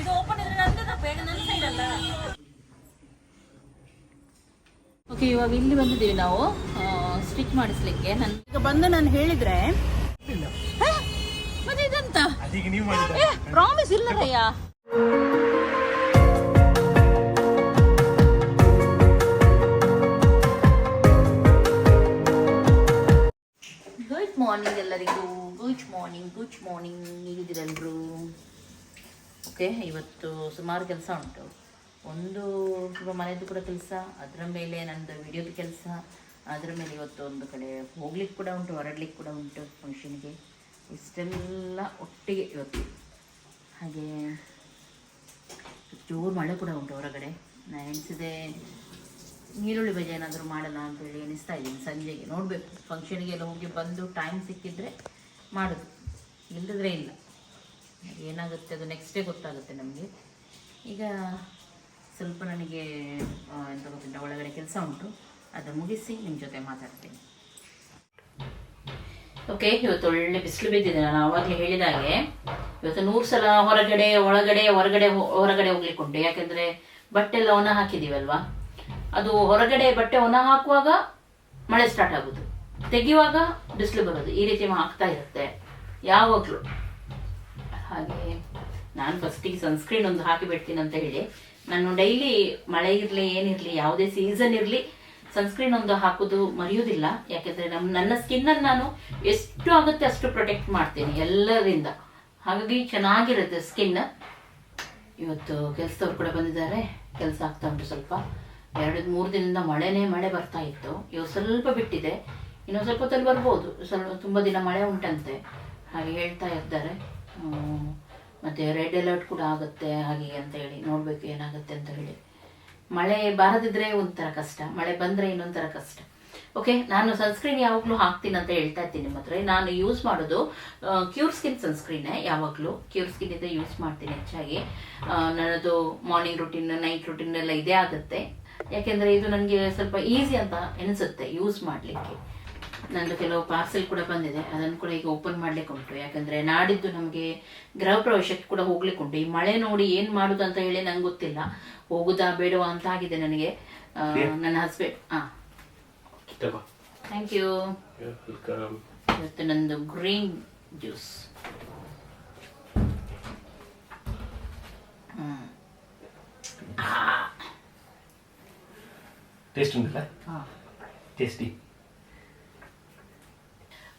ಇದು ಓಪನ್ ಇದ್ರೆ ನಂದು ತಪ್ಪು ನನ್ನ ಸೈಡ್ ಅಲ್ಲ. ಓಕೆ ಇವಾಗ ಇಲ್ಲಿ ಬಂದಿದ್ದೀವಿ ನಾವು. ಸ್ಟಿಚ್ ಮಾಡಿಸ್ಲಿಕ್ಕೆ. ನನ್ ಈಗ ಬಂದು ನಾನು ಹೇಳಿದ್ರೆ? ಮತ್ತೆ ಇದೆಂತ? ಪ್ರಾಮಿಸ್ ಇಲ್ಲ ರಯ್ಯ. ಗುಡ್ ಮಾರ್ನಿಂಗ್ ಎಲ್ಲರಿಗೂ. ಗುಡ್ ಮಾರ್ನಿಂಗ್ ಗುಡ್ ಮಾರ್ನಿಂಗ್ ನೀವಿದ್ದೀರೆಲ್ಲರೂ ಓಕೆ ಇವತ್ತು ಸುಮಾರು ಕೆಲಸ ಉಂಟು. ಒಂದು ತುಂಬ ಮನೆಯದು ಕೂಡ ಕೆಲಸ, ಅದರ ಮೇಲೆ ನನ್ನದು ವಿಡಿಯೋದು ಕೆಲಸ, ಅದರ ಮೇಲೆ ಇವತ್ತು ಒಂದು ಕಡೆ ಹೋಗ್ಲಿಕ್ಕೆ ಕೂಡ ಉಂಟು, ಹೊರಡ್ಲಿಕ್ಕೆ ಕೂಡ ಉಂಟು ಫಂಕ್ಷನ್ಗೆ ಇಷ್ಟೆಲ್ಲ ಒಟ್ಟಿಗೆ ಇವತ್ತು. ಹಾಗೆ ಜೋರು ಮಳೆ ಕೂಡ ಉಂಟು ಹೊರಗಡೆ. ನಾನು ಎಣಿಸಿದೆ ನೀರುಳ್ಳಿ ಬಜೆ ಏನಾದರೂ ಮಾಡೋಣ ಅಂತೇಳಿ ಎನಿಸ್ತಾ ಇದ್ದೀನಿ. ಸಂಜೆಗೆ ನೋಡಬೇಕು. ಫಂಕ್ಷನ್ಗೆಲ್ಲ ಹೋಗಿ ಬಂದು ಟೈಮ್ ಸಿಕ್ಕಿದ್ರೆ ಮಾಡೋದು. ಇಲ್ಲದ್ರೆ ಇಲ್ಲ. ಏನಾಗುತ್ತೆ ಅದು ನೆಕ್ಸ್ಟ್ ಡೇ ಗೊತ್ತಾಗುತ್ತೆ ನಮಗೆ. ಈಗ ಸ್ವಲ್ಪ ನನಗೆ ಎಂತ ಗೊತ್ತಿಲ್ಲ ಒಳಗಡೆ ಕೆಲಸ ಉಂಟು. ಅದು ಮುಗಿಸಿ ನಿಮ್ಮ ಜೊತೆ ಮಾತಾಡ್ತೀನಿ. ಓಕೆ ಇವತ್ತು ಒಳ್ಳೆ ಬಿಸಿಲು ಬಿದ್ದಿದೆ. ನಾನು ಆವಾಗಲೇ ಹೇಳಿದಾಗೆ ಇವತ್ತು ನೂರು ಸಲ ಹೊರಗಡೆ, ಒಳಗಡೆ, ಹೊರಗಡೆ ಹೊರಗಡೆ ಹೋಗ್ಲಿಕ್ಕೆ ಉಂಟು ಯಾಕೆಂದ್ರೆ ಬಟ್ಟೆ ಎಲ್ಲ ಒಣ ಹಾಕಿದೀವಲ್ವಾ? ಅದು ಹೊರಗಡೆ ಬಟ್ಟೆ ಒಣ ಹಾಕುವಾಗ ಮಳೆ ಸ್ಟಾರ್ಟ್ ಆಗೋದು. ತೆಗೆಯುವಾಗ ಬಿಸಿಲು ಬರೋದು. ಈ ರೀತಿ ಆಗ್ತಾ ಇರುತ್ತೆ. ಯಾವಾಗಲೂ. ಹಾಗೆ ನಾನು ಫಸ್ಟಿಗೆ ಸನ್ಸ್ಕ್ರೀನ್ ಒಂದು ಹಾಕಿ ಬಿಡ್ತೀನಿ ಅಂತ ಹೇಳಿ. ನಾನು ಡೈಲಿ ಮಳೆ ಇರಲಿ ಏನಿರಲಿ ಯಾವುದೇ ಸೀಸನ್ ಇರಲಿ ಸನ್ಸ್ಕ್ರೀನ್ ಒಂದು ಹಾಕೋದು ಮರೆಯೋದಿಲ್ಲ. ಯಾಕೆಂದ್ರೆ ನಮ್ಮ ನನ್ನ ಸ್ಕಿನ್ನನ್ನು ನಾನು ಎಷ್ಟು ಆಗುತ್ತೆ ಅಷ್ಟು ಪ್ರೊಟೆಕ್ಟ್ ಮಾಡ್ತೀನಿ ಎಲ್ಲರಿಂದ. ಹಾಗಾಗಿ ಚೆನ್ನಾಗಿರುತ್ತೆ ಸ್ಕಿನ್ ಇವತ್ತು ಕೆಲಸದವ್ರು ಕೂಡ ಬಂದಿದ್ದಾರೆ. ಕೆಲಸ ಆಗ್ತಾ ಉಂಟು ಸ್ವಲ್ಪ. ಎರಡು, ಮೂರು ದಿನದಿಂದ ಮಳೆನೇ ಮಳೆ ಬರ್ತಾ ಇತ್ತು. ಇವತ್ತು ಸ್ವಲ್ಪ ಬಿಟ್ಟಿದೆ. ಇನ್ನೊಂದು ಸ್ವಲ್ಪ ಹೊತ್ತಲ್ಲಿ ಬರ್ಬೋದು. ಸ್ವಲ್ಪ ತುಂಬ ದಿನ ಮಳೆ ಉಂಟಂತೆ. ಹಾಗೆ ಹೇಳ್ತಾ ಇದ್ದಾರೆ. ಮತ್ತೆ ರೆಡ್ ಅಲರ್ಟ್ ಕೂಡ ಆಗುತ್ತೆ, ಹಾಗೆ ಅಂತ ಹೇಳಿ. ನೋಡಬೇಕು ಏನಾಗುತ್ತೆ ಅಂತ ಹೇಳಿ. ಮಳೆ ಬಾರದಿದ್ರೆ ಒಂಥರ ಕಷ್ಟ. ಮಳೆ ಬಂದರೆ ಇನ್ನೊಂಥರ ಕಷ್ಟ. ಓಕೆ ನಾನು ಸನ್ಸ್ಕ್ರೀನ್ ಯಾವಾಗಲೂ ಹಾಕ್ತೀನಿ ಅಂತ ಹೇಳ್ತಾ ಇರ್ತೀನಿ ನಿಮ್ಮ ನಾನು ಯೂಸ್ ಮಾಡೋದು ಕ್ಯೂರ್ ಸ್ಕಿನ್ ಸನ್ಸ್ಕ್ರೀನೇ ಯಾವಾಗಲೂ. ಕ್ಯೂರ್ ಸ್ಕಿನ್ ಇದೆ ಯೂಸ್ ಮಾಡ್ತೀನಿ ಹೆಚ್ಚಾಗಿ. ನನ್ನದು ಮಾರ್ನಿಂಗ್ ರುಟೀನ್ ನೈಟ್ ರುಟೀನ್ ಎಲ್ಲ ಇದೇ ಆಗುತ್ತೆ. ಯಾಕೆಂದರೆ ಇದು ನನಗೆ ಸ್ವಲ್ಪ ಈಸಿ ಅಂತ ಅನಿಸುತ್ತೆ ಯೂಸ್ ಮಾಡಲಿಕ್ಕೆ. ನಂದು ಕೆಲವು ಪಾರ್ಸೆಲ್ ಕೂಡ ಬಂದಿದೆ. ಅದನ್ನು ಕೂಡ ಈಗ ಓಪನ್ ಮಾಡ್ಲಿಕ್ಕೆ ಉಂಟು. ಯಾಕಂದ್ರೆ ನಾಡಿದ್ದು ನಮಗೆ ಗೃಹ ಪ್ರವೇಶಕ್ಕೆ ಕೂಡ ಹೋಗ್ಲಿಕ್ಕೆ ಉಂಟು. ಈ ಮಳೆ ನೋಡಿ ಏನ್ ಮಾಡುದು ಅಂತ ಹೇಳಿ ನಂಗೆ ಗೊತ್ತಿಲ್ಲ. ಹೋಗುದಾ ಬೇಡವಾ ಅಂತ ಆಗಿದೆ ನನಗೆ. ನನ್ನ ಹಸ್ಬೆಂಡ್ ಹಾ ಥ್ಯಾಂಕ್ ಯು ಇವತ್ತು ನಂದು ಗ್ರೀನ್ ಜ್ಯೂಸ್ ಟೇಸ್ಟ್ ಉಂಟಲ್ಲ? ಟೇಸ್ಟಿ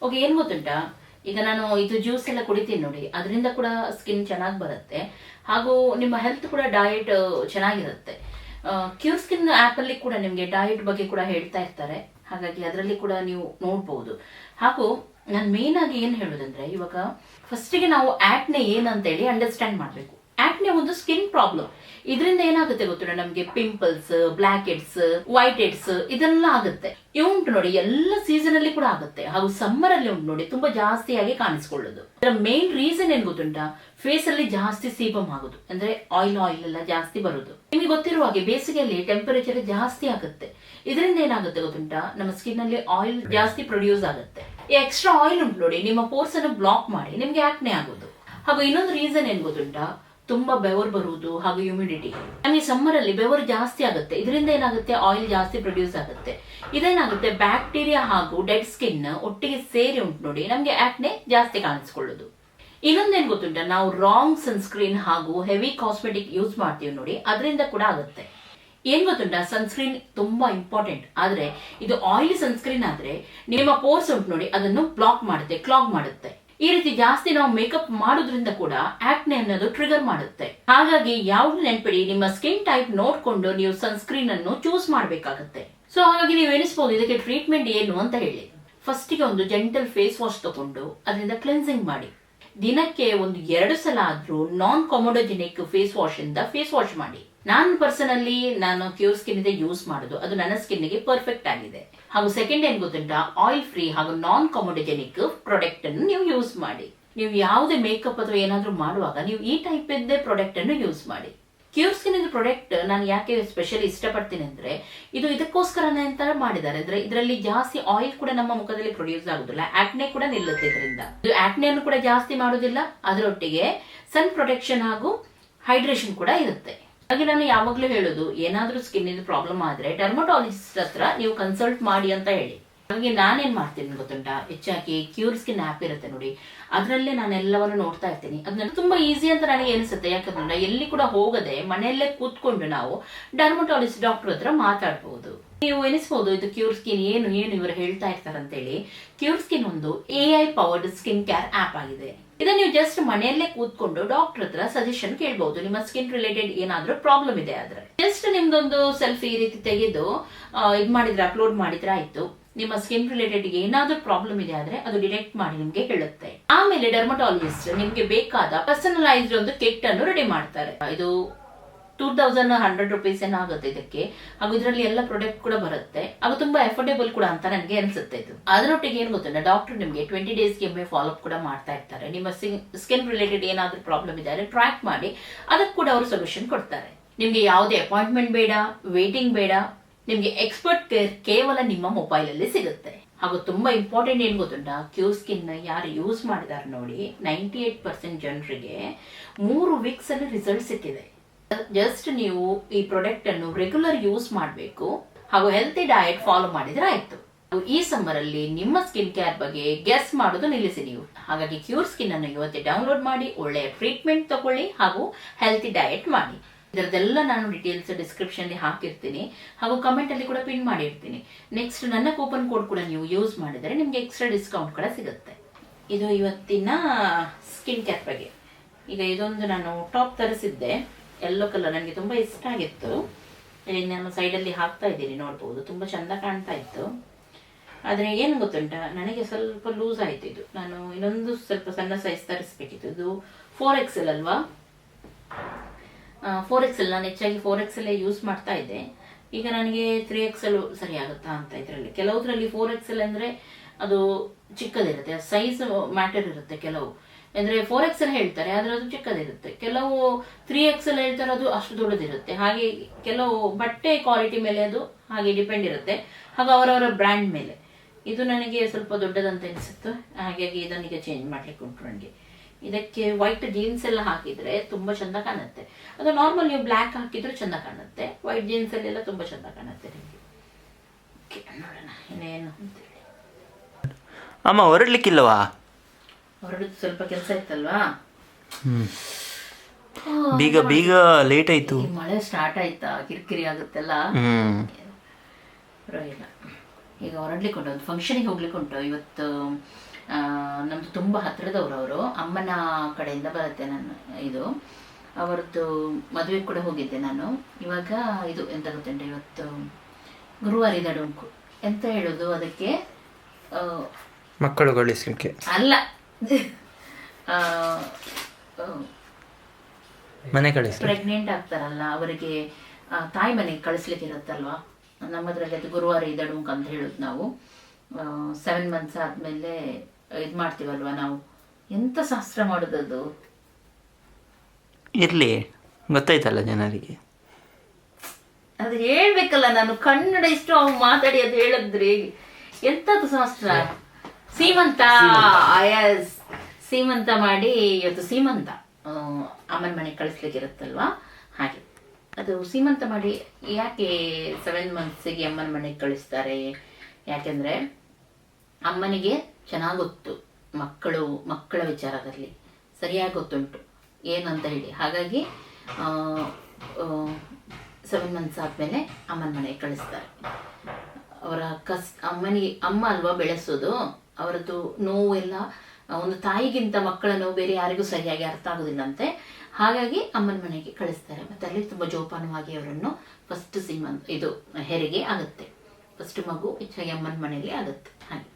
ಓಕೆ, ಏನ್ ಗೊತ್ತುಂಟಾ? ಈಗ ನಾನು ಇದು ಜ್ಯೂಸ್ ಎಲ್ಲ ಕುಡಿತೀನಿ ನೋಡಿ, ಅದರಿಂದ ಕೂಡ ಸ್ಕಿನ್ ಚೆನ್ನಾಗಿ ಬರುತ್ತೆ. ಹಾಗೂ ನಿಮ್ಮ ಹೆಲ್ತ್ ಕೂಡ ಡಯಟ್ ಚೆನ್ನಾಗಿರುತ್ತೆ. ಕ್ಯೂ ಸ್ಕಿನ್ ಅಲ್ಲಿ ಕೂಡ ನಿಮಗೆ ಡಯಟ್ ಬಗ್ಗೆ ಕೂಡ ಹೇಳ್ತಾ ಇರ್ತಾರೆ. ಹಾಗಾಗಿ ಅದರಲ್ಲಿ ಕೂಡ ನೀವು ನೋಡ್ಬೋದು. ಹಾಗೂ ನಾನು ಮೇನ್ ಆಗಿ ಏನ್ ಹೇಳೋದಂದ್ರೆ, ಇವಾಗ ಫಸ್ಟಿಗೆ ನಾವು ಆಕ್ನೆ ಏನಂತೇಳಿ ಅಂಡರ್ಸ್ಟ್ಯಾಂಡ್ ಮಾಡಬೇಕು. ಆಕ್ನೆ ಒಂದು ಸ್ಕಿನ್ ಪ್ರಾಬ್ಲಮ್ ಇದರಿಂದ ಏನಾಗುತ್ತೆ ಗೊತ್ತಿಲ್ಲ ನಮ್ಗೆ pimples black heads white heads ಇದೆಲ್ಲ ಆಗುತ್ತೆ. ಉಂಟು ನೋಡಿ, ಎಲ್ಲ ಸೀಸನ್ ಅಲ್ಲಿ ಕೂಡ ಆಗುತ್ತೆ. ಹಾಗೂ ಸಮ್ಮರ್ ಅಲ್ಲಿ ಉಂಟು ನೋಡಿ, ತುಂಬಾ ಜಾಸ್ತಿಯಾಗಿ ಕಾಣಿಸ್ಕೊಳ್ಳೋದು. ಇದರ ಮೇನ್ ರೀಸನ್ ಏನ್ ಗೊತ್ತುಂಟಾ? ಫೇಸ್ ಅಲ್ಲಿ ಜಾಸ್ತಿ ಸೀಬಮ್ ಆಗೋದು. ಅಂದ್ರೆ ಆಯಿಲ್ ಆಯಿಲ್ ಎಲ್ಲ ಜಾಸ್ತಿ ಬರೋದು. ನಿಮಗೆ ಗೊತ್ತಿರುವ ಹಾಗೆ ಬೇಸಿಗೆಯಲ್ಲಿ ಟೆಂಪರೇಚರ್ ಜಾಸ್ತಿ ಆಗುತ್ತೆ. ಇದರಿಂದ ಏನಾಗುತ್ತೆ ಗೊತ್ತುಂಟಾ? ನಮ್ಮ ಸ್ಕಿನ್ ಅಲ್ಲಿ ಆಯಿಲ್ ಜಾಸ್ತಿ ಪ್ರೊಡ್ಯೂಸ್ ಆಗುತ್ತೆ. ಎಕ್ಸ್ಟ್ರಾ ಆಯಿಲ್ ಉಂಟು ನೋಡಿ, ನಿಮ್ಮ ಪೋರ್ಸ್ ಅನ್ನು ಬ್ಲಾಕ್ ಮಾಡಿ, ನಿಮ್ಗೆ ಆಕ್ನೆ ಆಗೋದು. ಹಾಗೂ ಇನ್ನೊಂದು ರೀಸನ್ ಏನ್ ಗೊತ್ತುಂಟಾ? ತುಂಬಾ ಬೆವರು ಬರುವುದು ಹಾಗೂ ಹ್ಯುಮಿಡಿಟಿ ನಮಗೆ ಸಮ್ಮರ್ ಅಲ್ಲಿ ಬೆವರು ಜಾಸ್ತಿ ಆಗುತ್ತೆ. ಇದರಿಂದ ಏನಾಗುತ್ತೆ? ಆಯಿಲ್ ಜಾಸ್ತಿ ಪ್ರೊಡ್ಯೂಸ್ ಆಗುತ್ತೆ. ಇದೇನಾಗುತ್ತೆ? ಬ್ಯಾಕ್ಟೀರಿಯಾ ಹಾಗೂ ಡೆಡ್ ಸ್ಕಿನ್ ಒಟ್ಟಿಗೆ ಸೇರಿ ಉಂಟು ನೋಡಿ, ನಮಗೆ ಆಕ್ನೆ ಜಾಸ್ತಿ ಕಾಣಿಸ್ಕೊಳ್ಳೋದು. ಇನ್ನೊಂದೇನ್ ಗೊತ್ತುಂಟ? ನಾವು ರಾಂಗ್ ಸನ್ಸ್ಕ್ರೀನ್ ಹಾಗೂ ಹೆವಿ ಕಾಸ್ಮೆಟಿಕ್ ಯೂಸ್ ಮಾಡ್ತೀವಿ ನೋಡಿ, ಅದರಿಂದ ಕೂಡ ಆಗುತ್ತೆ. ಏನ್ ಗೊತ್ತುಂಟ? ಸನ್ಸ್ಕ್ರೀನ್ ತುಂಬಾ ಇಂಪಾರ್ಟೆಂಟ್ ಆದ್ರೆ, ಇದು ಆಯಿಲ್ ಸನ್ಸ್ಕ್ರೀನ್ ಆದ್ರೆ, ನಿಮ್ಮ ಪೋರ್ಸ್ ಉಂಟು ನೋಡಿ, ಅದನ್ನು ಬ್ಲಾಕ್ ಮಾಡುತ್ತೆ ಕ್ಲಾಗ್ ಮಾಡುತ್ತೆ. ಈ ರೀತಿ ಜಾಸ್ತಿ ನಾವು ಮೇಕಪ್ ಮಾಡೋದ್ರಿಂದ ಕೂಡ ಆಕ್ನೆ ಅನ್ನೋದು ಟ್ರಿಗರ್ ಮಾಡುತ್ತೆ. ಹಾಗಾಗಿ ಯಾವ್ದು ನೆನ್ಪಿಡಿ, ನಿಮ್ಮ ಸ್ಕಿನ್ ಟೈಪ್ ನೋಡ್ಕೊಂಡು ನೀವು ಸನ್ಸ್ಕ್ರೀನ್ ಅನ್ನು ಚೂಸ್ ಮಾಡಬೇಕಾಗುತ್ತೆ. ಸೊ ಹಾಗಾಗಿ ನೀವು ಎನಿಸ್ಬೋದು ಇದಕ್ಕೆ ಟ್ರೀಟ್ಮೆಂಟ್ ಏನು ಅಂತ ಹೇಳಿ. ಫಸ್ಟಿಗೆ ಒಂದು ಜೆಂಟಲ್ ಫೇಸ್ ವಾಶ್ ತಗೊಂಡು ಅದರಿಂದ ಕ್ಲೆನ್ಸಿಂಗ್ ಮಾಡಿ. ದಿನಕ್ಕೆ ಒಂದು ಎರಡು ಸಲ ಆದ್ರೂ ನಾನ್ ಕಾಮೋಡೋಜೆನಿಕ್ ಫೇಸ್ ವಾಶ್ ಇಂದ ಫೇಸ್ ವಾಶ್ ಮಾಡಿ. ನಾನು ಪರ್ಸನಲಿ ನಾನು ಕ್ಯೂರ್ ಸ್ಕಿನ್ ಇದೆ ಯೂಸ್ ಮಾಡೋದು. ಅದು ನನ್ನ ಸ್ಕಿನ್ಗೆ ಪರ್ಫೆಕ್ಟ್ ಆಗಿದೆ. ಹಾಗೂ ಸೆಕೆಂಡ್ ಏನ್ ಗೊತ್ತುಂಟಾ? ಆಯಿಲ್ ಫ್ರೀ ಹಾಗೂ ನಾನ್ ಕಾಮೋಡಿಜೆನಿಕ್ ಪ್ರಾಡಕ್ಟ್ ಅನ್ನು ನೀವು ಯೂಸ್ ಮಾಡಿ. ನೀವು ಯಾವುದೇ ಮೇಕಪ್ ಅಥವಾ ಏನಾದ್ರೂ ಮಾಡುವಾಗ ನೀವು ಈ ಟೈಪ್ ಇದ್ದೇ ಪ್ರಾಡಕ್ಟ್ ಅನ್ನು ಯೂಸ್ ಮಾಡಿ. ಕ್ಯೂರ್ ಸ್ಕಿನ್ ಇದು ಪ್ರಾಡಕ್ಟ್ ನಾನು ಯಾಕೆ ಸ್ಪೆಷಲಿ ಇಷ್ಟಪಡ್ತೀನಿ ಅಂದ್ರೆ, ಇದು ಇದಕ್ಕೋಸ್ಕರನೇ ಅಂತ ಮಾಡಿದ್ದಾರೆ. ಅಂದ್ರೆ ಇದರಲ್ಲಿ ಜಾಸ್ತಿ ಆಯಿಲ್ ಕೂಡ ನಮ್ಮ ಮುಖದಲ್ಲಿ ಪ್ರೊಡ್ಯೂಸ್ ಆಗುದಿಲ್ಲ. ಆಕ್ನೆ ಕೂಡ ನಿಲ್ಲುತ್ತೆ ಇದರಿಂದ. ಇದು ಆಕ್ನೆಯನ್ನು ಕೂಡ ಜಾಸ್ತಿ ಮಾಡುದಿಲ್ಲ. ಅದರೊಟ್ಟಿಗೆ ಸನ್ ಪ್ರೊಟೆಕ್ಷನ್ ಹಾಗೂ ಹೈಡ್ರೇಷನ್ ಕೂಡ ಇರುತ್ತೆ. ಹಾಗೆ ನಾನು ಯಾವಾಗಲೂ ಹೇಳೋದು, ಏನಾದ್ರೂ ಸ್ಕಿನ್ ಪ್ರಾಬ್ಲಮ್ ಆದ್ರೆ ಡರ್ಮಟಾಲಜಿಸ್ಟ್ ಹತ್ರ ನೀವು ಕನ್ಸಲ್ಟ್ ಮಾಡಿ ಅಂತ ಹೇಳಿ. ಹಾಗೆ ನಾನೇನ್ ಮಾಡ್ತೀನಿ ಗೊತ್ತುಂಟಾ? ಹೆಚ್ಚಾಗಿ ಕ್ಯೂರ್ ಸ್ಕಿನ್ ಆ್ಯಪ್ ಇರುತ್ತೆ ನೋಡಿ. ಅದರಲ್ಲೇ ನಾನು ಎಲ್ಲವನ್ನು ನೋಡ್ತಾ ಇರ್ತೀನಿ. ಅದನ್ನ ತುಂಬಾ ಈಸಿ ಅಂತ ನನಗೆ ಅನಿಸುತ್ತೆ. ಯಾಕಂದ್ರೆ ಎಲ್ಲಿ ಕೂಡ ಹೋಗದೆ ಮನೆಯಲ್ಲೇ ಕೂತ್ಕೊಂಡು ನಾವು ಡರ್ಮಟಾಲಜಿಸ್ಟ್ ಡಾಕ್ಟರ್ ಹತ್ರ ಮಾತಾಡ್ಬಹುದು ನೀವು ಎನಿಸ್ಬೋದು, ಇದು ಕ್ಯೂರ್ ಸ್ಕಿನ್ ಏನು ಏನು ಇವರು ಹೇಳ್ತಾ ಇರ್ತಾರೆ ಅಂತೇಳಿ ಕ್ಯೂರ್ ಸ್ಕಿನ್ ಒಂದು A I powered skin care app ಆಗಿದೆ. ಇದನ್ನ ನೀವು ಜಸ್ಟ್ ಮನೆಯಲ್ಲೇ ಕೂತ್ಕೊಂಡು ಡಾಕ್ಟರ್ ಹತ್ರ ಸಜೆಷನ್ ಕೇಳಬಹುದು ನಿಮ್ಮ ಸ್ಕಿನ್ ರಿಲೇಟೆಡ್ ಏನಾದ್ರೂ ಪ್ರಾಬ್ಲಮ್ ಇದೆ ಆದ್ರೆ. ಜಸ್ಟ್ ನಿಮ್ದೊಂದು ಸೆಲ್ಫಿ ಈ ರೀತಿ ತೆಗೆದು ಇದ್ ಮಾಡಿದ್ರೆ ಅಪ್ಲೋಡ್ ಮಾಡಿದ್ರೆ ಆಯ್ತು. ನಿಮ್ಮ ಸ್ಕಿನ್ ರಿಲೇಟೆಡ್ ಏನಾದ್ರೂ ಪ್ರಾಬ್ಲಮ್ ಇದೆ ಆದ್ರೆ ಅದು ಡಿಟೆಕ್ಟ್ ಮಾಡಿ ನಿಮ್ಗೆ ಹೇಳುತ್ತೆ. ಆಮೇಲೆ ಡರ್ಮಟಾಲಜಿಸ್ಟ್ ನಿಮ್ಗೆ ಬೇಕಾದ ಪರ್ಸನಲೈಸ್ಡ್ ಒಂದು ಕಿಟ್ ಅನ್ನು ರೆಡಿ ಮಾಡ್ತಾರೆ. ಇದು ಟೂ ತೌಸಂಡ್ ಹಂಡ್ರೆಡ್ ರುಪೀಸ್ ಏನಾಗುತ್ತೆ ಇದಕ್ಕೆ? ಹಾಗೂ ಇದರಲ್ಲಿ ಎಲ್ಲ ಪ್ರಾಡಕ್ಟ್ ಕೂಡ ಬರುತ್ತೆ. ಹಾಗೂ ತುಂಬಾ ಅಫೋರ್ಡೇಬಲ್ ಕೂಡ ಅಂತ ನನಗೆ ಅನ್ಸುತ್ತೆ ಇದು. ಅದರೊಟ್ಟಿಗೆ ಏನು ಗೊತ್ತಿಲ್ಲ ಡಾಕ್ಟರ್ ನಿಮಗೆ ಟ್ವೆಂಟಿ ಡೇಸ್ಗೆ ಒಮ್ಮೆ ಫಾಲೋಅಪ್ ಕೂಡ ಮಾಡ್ತಾ ಇರ್ತಾರೆ. ನಿಮ್ಮ ಸ್ಕಿನ್ ರಿಲೇಟೆಡ್ ಏನಾದ್ರೂ ಪ್ರಾಬ್ಲಮ್ ಇದ್ದಾರೆ ಟ್ರ್ಯಾಕ್ ಮಾಡಿ, ಅದಕ್ಕೆ ಕೂಡ ಅವರು ಸೊಲ್ಯೂಷನ್ ಕೊಡ್ತಾರೆ. ನಿಮಗೆ ಯಾವುದೇ ಅಪಾಯಿಂಟ್ಮೆಂಟ್ ಬೇಡ ವೇಟಿಂಗ್ ಬೇಡ. ನಿಮಗೆ ಎಕ್ಸ್ಪರ್ಟ್ ಕೇರ್ ಕೇವಲ ನಿಮ್ಮ ಮೊಬೈಲ್ ಅಲ್ಲಿ ಸಿಗುತ್ತೆ. ಹಾಗೂ ತುಂಬಾ ಇಂಪಾರ್ಟೆಂಟ್ ಏನ್ ಗೊತ್ತುಂಟಾ? ಕ್ಯೂ ಸ್ಕಿನ್ ಯಾರು ಯೂಸ್ ಮಾಡಿದಾರೆ ನೋಡಿ ನೈಂಟಿ ಏಟ್ ಪರ್ಸೆಂಟ್ ಜನರಿಗೆ ಮೂರು ವೀಕ್ಸ್ ಅಲ್ಲಿ ರಿಸಲ್ಟ್ ಸಿಕ್ಕಿದೆ. ಜಸ್ಟ್ ನೀವು ಈ ಪ್ರಾಡಕ್ಟ್ ಅನ್ನು ರೆಗ್ಯುಲರ್ ಯೂಸ್ ಮಾಡಬೇಕು. ಹಾಗೂ ಹೆಲ್ತಿ ಡಯಟ್ ಫಾಲೋ ಮಾಡಿದ್ರೆ ಆಯ್ತು. ಈ ಸಮ್ಮರ್ ಅಲ್ಲಿ ನಿಮ್ಮ ಸ್ಕಿನ್ ಕೇರ್ ಬಗ್ಗೆ ಗೆಸ್ ಮಾಡೋದು ನಿಲ್ಲಿಸಿ ನೀವು. ಹಾಗಾಗಿ ಕ್ಯೂರ್ ಸ್ಕಿನ್ ಅನ್ನು ಇವತ್ತೇ ಡೌನ್ಲೋಡ್ ಮಾಡಿ, ಒಳ್ಳೆಯ ಟ್ರೀಟ್ಮೆಂಟ್ ತಗೊಳ್ಳಿ ಹಾಗೂ ಹೆಲ್ತಿ ಡಯಟ್ ಮಾಡಿ. ಇದರದೆಲ್ಲ ನಾನು ಡೀಟೇಲ್ಸ್ ಡಿಸ್ಕ್ರಿಪ್ಷನ್ ಹಾಕಿರ್ತೀನಿ. ಹಾಗೂ ಕಮೆಂಟ್ ಅಲ್ಲಿ ಕೂಡ ಪಿನ್ ಮಾಡಿರ್ತೀನಿ. ನೆಕ್ಸ್ಟ್ ನನ್ನ ಕೂಪನ್ ಕೋಡ್ ಕೂಡ ನೀವು ಯೂಸ್ ಮಾಡಿದರೆ ನಿಮ್ಗೆ ಎಕ್ಸ್ಟ್ರಾ ಡಿಸ್ಕೌಂಟ್ ಕೂಡ ಸಿಗುತ್ತೆ. ಇದು ಇವತ್ತಿನ ಸ್ಕಿನ್ ಕೇರ್ ಬಗ್ಗೆ. ಈಗ ಇದೊಂದು ನಾನು ಟಾಪ್ ತರಿಸಿದ್ದೆ. ಯೆಲ್ಲೋ ಕಲರ್ ನನಗೆ ತುಂಬ ಇಷ್ಟ ಆಗಿತ್ತು. ನಾನು ಸೈಡಲ್ಲಿ ಹಾಕ್ತಾ ಇದ್ದೀನಿ, ನೋಡ್ಬೋದು. ತುಂಬ ಚೆಂದ ಕಾಣ್ತಾ ಇತ್ತು. ಆದರೆ ಏನು ಗೊತ್ತುಂಟ? ನನಗೆ ಸ್ವಲ್ಪ ಲೂಸ್ ಆಯಿತು ಇದು. ನಾನು ಇನ್ನೊಂದು ಸ್ವಲ್ಪ ಸಣ್ಣ ಸೈಜ್ ತರಿಸ್ಬೇಕಿತ್ತು. ಇದು ಫೋರ್ ಎಕ್ಸೆಲ್ ಅಲ್ವಾ? ಫೋರ್ ಎಕ್ಸೆಲ್ ನಾನು ಹೆಚ್ಚಾಗಿ ಫೋರ್ ಎಕ್ಸೆಲ್ಲೇ ಯೂಸ್ ಮಾಡ್ತಾ ಇದ್ದೆ. ಈಗ ನನಗೆ ತ್ರೀ ಎಕ್ಸೆಲ್ ಸರಿ ಆಗುತ್ತಾ ಅಂತ ಇದರಲ್ಲಿ. ಕೆಲವುದರಲ್ಲಿ ಫೋರ್ ಎಕ್ಸೆಲ್ ಅಂದರೆ ಅದು ಚಿಕ್ಕದಿರುತ್ತೆ ಸೈಜ್ ಮ್ಯಾಟರ್ ಇರುತ್ತೆ ಕೆಲವು. ಅಂದ್ರೆ ಫೋರ್ ಎಕ್ಸೆಲ್ ಹೇಳ್ತಾರೆ, ಆದ್ರೆ ಅದು ಚಿಕ್ಕದಿರುತ್ತೆ. ಕೆಲವು ತ್ರೀ ಎಕ್ಸೆಲ್ ಹೇಳ್ತಾರೆ ಅದು ಅಷ್ಟು ದೊಡ್ಡದಿರುತ್ತೆ. ಹಾಗೆ ಕೆಲವು ಬಟ್ಟೆ ಕ್ವಾಲಿಟಿ ಮೇಲೆ ಅದು ಹಾಗೆ ಡಿಪೆಂಡ್ ಇರುತ್ತೆ. ಹಾಗೂ ಅವರವರ ಬ್ರ್ಯಾಂಡ್ ಮೇಲೆ. ಇದು ನನಗೆ ಸ್ವಲ್ಪ ದೊಡ್ಡದಂತ ಅನಿಸುತ್ತೆ. ಹಾಗಾಗಿ ಇದನ್ನೀಗ ಚೇಂಜ್ ಮಾಡ್ಲಿಕ್ಕೆ ಉಂಟು ನನಗೆ. ಇದಕ್ಕೆ ವೈಟ್ ಜೀನ್ಸ್ ಎಲ್ಲ ಹಾಕಿದ್ರೆ ತುಂಬಾ ಚಂದ ಕಾಣುತ್ತೆ. ಅದು ನಾರ್ಮಲ್ ನೀವು ಬ್ಲ್ಯಾಕ್ ಹಾಕಿದ್ರೆ ಚಂದ ಕಾಣುತ್ತೆ. ವೈಟ್ ಜೀನ್ಸ್ ಅಲ್ಲೆಲ್ಲ ತುಂಬಾ ಚಂದ ಕಾಣುತ್ತೆ ನಿಮಗೆ. ನೋಡೋಣ ಇನ್ನೇನು ಅಂತೇಳಿ ಅಮ್ಮ, ಹೊರಡ್ಲಿಕ್ಕಿಲ್ಲವಾ? ಹೊರಡುದು ಸ್ವಲ್ಪ ಕೆಲಸ ಇತ್ತಲ್ವಾ? ಬೀಗ ಬೀಗ ಲೇಟ್ ಆಯ್ತು. ಈ ಮಳೆ ಸ್ಟಾರ್ಟ್ ಆಯ್ತಾ? ಕಿರಿಕಿರಿ ಆಗುತ್ತಲ್ಲ? ಹ್ಮ್. ಪರವಾಗಿಲ್ಲ. ಈಗ ಹೊರಡ್ಲಿಕ್ಕೆ ಉಂಟು ಒಂದು ಫಂಕ್ಷನಿಗೆ ಹೋಗ್ಲಿಕ್ಕೆ ಉಂಟು. ಇವತ್ತು ಆ, ನಮ್ದು ತುಂಬ ಹತ್ತಿರದವರು ಅವರು. ಅಮ್ಮನ ಕಡೆಯಿಂದ ಬರುತ್ತೆ ನಾನು ಇದು. ಅವರದ್ದು ಮದುವೆಗೆ ಕೂಡ ಹೋಗಿದ್ದೆ ನಾನು. ಇವಾಗ ಇದು ಎಂತ ಗೊತ್ತುಂಟು? ಇವತ್ತು ಗುರುವಾರ ಡೊಂಕು ಎಂತ ಹೇಳೋದು ಅದಕ್ಕೆ? ಆ, ಮಕ್ಕಳು ಗಳಿಸ್ಲಿಕ್ಕೆ. ಅಲ್ಲ ಮನೆ ಕಳಿಸ್ತಾರೆ ಪ್ರೆಗ್ನೆಂಟ್ ಆಗ್ತಾರಲ್ಲ ಅವರಿಗೆ ತಾಯಿ ಮನೆಗೆ ಕಳಿಸ್ಲಿಕ್ಕೆ ಇರುತ್ತಲ್ವಾ? ನಮ್ಮದ್ರಲ್ಲಿ ಅದು ಗುರುವಾರ ಇದಡುಂಕ್ ಅಂತ ಹೇಳುದು ನಾವು. ಸೆವೆನ್ ಮಂತ್ಸ್ ಆದ್ಮೇಲೆ ಇದು ಮಾಡ್ತೀವಲ್ವಾ ನಾವು? ಎಂತ ಶಾಸ್ತ್ರ ಮಾಡೋದದು? ಇರ್ಲಿ ಗೊತ್ತಾಯ್ತಲ್ಲ ಜನರಿಗೆ. ಅದು ಹೇಳ್ಬೇಕಲ್ಲ ನಾನು ಕನ್ನಡ ಇಷ್ಟು ಅವ್ ಮಾತಾಡಿ ಅದು ಹೇಳಿದ್ರಿ. ಎಂತದ್ದು ಶಾಸ್ತ್ರ? ಸೀಮಂತ. ಎಸ್ ಸೀಮಂತ ಮಾಡಿ ಇವತ್ತು ಸೀಮಂತ. ಅಮ್ಮನ ಮನೆಗೆ ಕಳಿಸ್ಲಿಕ್ಕೆ ಇರುತ್ತಲ್ವಾ ಹಾಗೆ. ಅದು ಸೀಮಂತ ಮಾಡಿ ಯಾಕೆ ಸೆವೆನ್ ಮಂತ್ಸಿಗೆ ಅಮ್ಮನ ಮನೆಗೆ ಕಳಿಸ್ತಾರೆ? ಯಾಕೆಂದ್ರೆ ಅಮ್ಮನಿಗೆ ಚೆನ್ನಾಗಿ ಗೊತ್ತು ಮಕ್ಕಳು ಮಕ್ಕಳ ವಿಚಾರದಲ್ಲಿ. ಸರಿಯಾಗಿ ಗೊತ್ತುಂಟು. ಏನಂತ ಹೇಳಿ. ಹಾಗಾಗಿ ಸೆವೆನ್ ಮಂತ್ಸ್ ಆದಮೇಲೆ ಅಮ್ಮನ ಮನೆಗೆ ಕಳಿಸ್ತಾರೆ. ಅವರ ಕಸ್ ಅಮ್ಮನಿಗೆ ಅಮ್ಮ ಅಲ್ವಾ ಬೆಳೆಸೋದು? ಅವರದ್ದು ನೋವು ಎಲ್ಲ ಒಂದು ತಾಯಿಗಿಂತ ಮಕ್ಕಳ ನೋವು ಬೇರೆ ಯಾರಿಗೂ ಸರಿಯಾಗಿ ಅರ್ಥ ಆಗೋದಿಲ್ಲಂತೆ. ಹಾಗಾಗಿ ಅಮ್ಮನ ಮನೆಗೆ ಕಳಿಸ್ತಾರೆ. ಮತ್ತೆ ಅಲ್ಲಿ ತುಂಬ ಜೋಪಾನವಾಗಿ ಅವರನ್ನು ಫಸ್ಟ್ ಸಿಮ್ ಇದು ಹೆರಿಗೆ ಆಗುತ್ತೆ. ಫಸ್ಟ್ ಮಗು ಹೆಚ್ಚಾಗಿ ಅಮ್ಮನ ಮನೆಯಲ್ಲಿ ಆಗುತ್ತೆ. ಹಾಗೆ.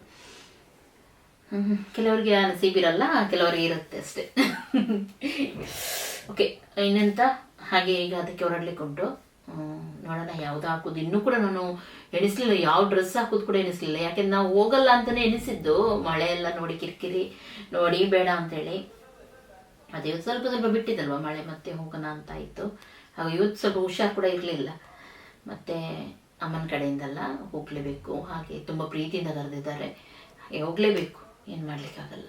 ಕೆಲವರಿಗೆ ಸಿಬಿರಲ್ಲ ಕೆಲವರಿಗೆ ಇರುತ್ತೆ ಅಷ್ಟೇ. ಓಕೆ ಇನ್ನೆಂತ? ಹಾಗೆ ಈಗ ಅದಕ್ಕೆ ಹೊರಡ್ಲಿಕ್ಕೆ ಉಂಟು. ನೋಡೋಣ ಯಾವ್ದು ಹಾಕೋದು? ಇನ್ನೂ ಕೂಡ ನಾನು ಎಣಿಸ್ಲಿಲ್ಲ, ಯಾವ ಡ್ರೆಸ್ ಹಾಕೋದು ಕೂಡ ಎಣಿಸ್ಲಿಲ್ಲ. ಯಾಕೆಂದ್ರೆ ನಾವು ಹೋಗಲ್ಲ ಅಂತಲೇ ಎಣಿಸಿದ್ದು. ಮಳೆ ಎಲ್ಲ ನೋಡಿ ಕಿರಿಕಿರಿ ನೋಡಿ ಬೇಡ ಅಂತೇಳಿ. ಅದೇ ಸ್ವಲ್ಪ ಸ್ವಲ್ಪ ಬಿಟ್ಟಿದ್ದಲ್ವ ಮಳೆ, ಮತ್ತೆ ಹೋಗೋಣ ಅಂತ ಆಯಿತು. ಹಾಗೆ ಇವತ್ತು ಸ್ವಲ್ಪ ಹುಷಾರು ಕೂಡ ಇರಲಿಲ್ಲ. ಮತ್ತೆ ಅಮ್ಮನ ಕಡೆಯಿಂದಲ್ಲ ಹೋಗಲೇಬೇಕು. ಹಾಗೆ ತುಂಬ ಪ್ರೀತಿಯಿಂದ ಕರೆದಿದ್ದಾರೆ. ಹಾಗೆ ಹೋಗಲೇಬೇಕು. ಏನು ಮಾಡಲಿಕ್ಕಾಗಲ್ಲ.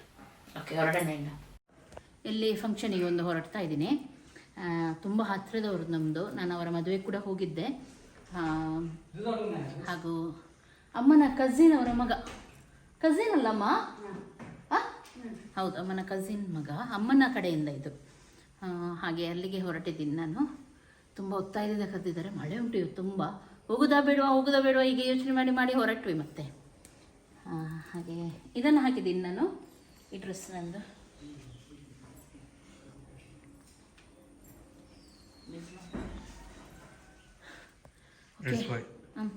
ಓಕೆ ಹೊರಡೋಣ ಇಲ್ಲಿ ಫಂಕ್ಷನಿಗೆ ಒಂದು ಹೊರಡ್ತಾ ಇದ್ದೀನಿ. ತುಂಬ ಹತ್ತಿರದವ್ರು ನಮ್ಮದು ನಾನು ಅವರ ಮದುವೆ ಕೂಡ ಹೋಗಿದ್ದೆ. ಹಾಗೂ ಅಮ್ಮನ ಕಸಿನ್ ಅವರ ಮಗ. ಕಸಿನ್ ಅಲ್ಲಮ್ಮ? ಹೌದು, ಅಮ್ಮನ ಕಝಿನ್ ಮಗ. ಅಮ್ಮನ ಕಡೆಯಿಂದ ಇದು. ಹಾಗೆ ಅಲ್ಲಿಗೆ ಹೊರಟಿದ್ದೀನಿ ನಾನು. ತುಂಬ ಒತ್ತಾಯದಿಂದ ಕರೆದಿದ್ದಾರೆ. ಮಳೆ ಉಂಟು ಇವು ತುಂಬ. ಹೋಗುದಾ ಬೇಡವಾ ಹೋಗುದಾ ಬೇಡವಾ? ಹೀಗೆ ಯೋಚನೆ ಮಾಡಿ ಮಾಡಿ ಹೊರಟ್ವಿ ಮತ್ತೆ. ಹಾಗೆ ಇದನ್ನು ಹಾಕಿದ್ದೀನಿ ನಾನು. ಈ ಡ್ರೆಸ್ ನಂದು. Okay hmm.